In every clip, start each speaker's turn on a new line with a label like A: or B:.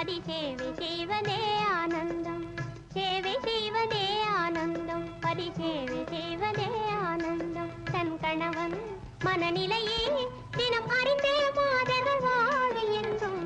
A: ஆதி சேவி செய்வதே ஆனந்தம். சேவை செய்வதே ஆனந்தம். பரிசேவை செய்வதே ஆனந்தம். தன் கணவன் மனநிலையே தினம் அறிந்தே மாதர்கள் வாழ்வு என்றும்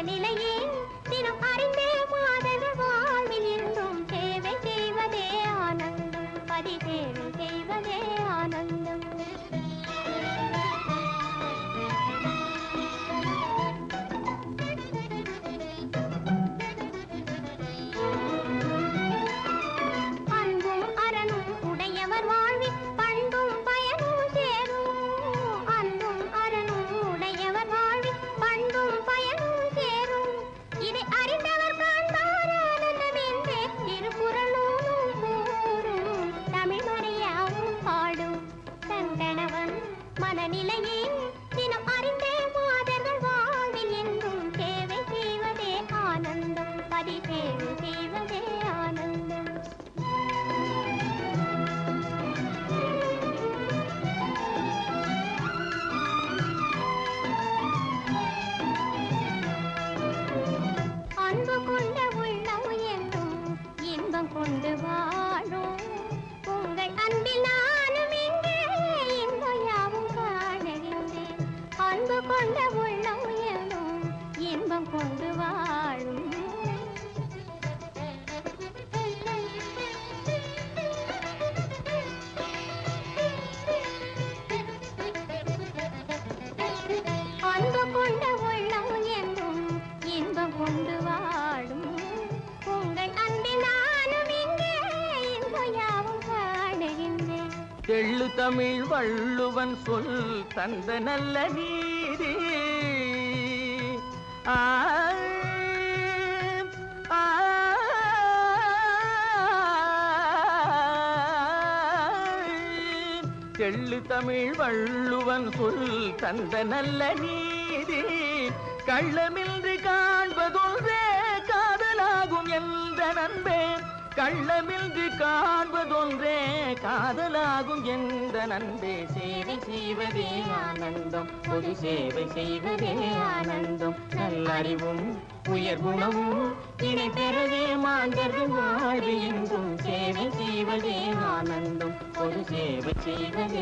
A: மனநிலையே நிலையே கொண்ட ஒளி
B: தெள்ளு தமிழ் வள்ளுவன் சொல் தந்த நல்ல நீதி. தெள்ளு தமிழ் வள்ளுவன் சொல் தந்த நல்ல நீதி. கள்ளமின்றி காண்பதொன்றே காதலாகும் என்ற நண்பே கள்ளமின்றி காண்பதொன்றே காதலாகும் எந்த நண்பே. சேவை செய்வதே ஆனந்தம் பொது சேவை செய்வதே ஆனந்தம். நல்லறிவும் உயர் குணமும் இணை பெறவே மாந்தர்கள் வாழ்வு என்றும் சேவை செய்வதே ஆனந்தம் பொது சேவை செய்வதே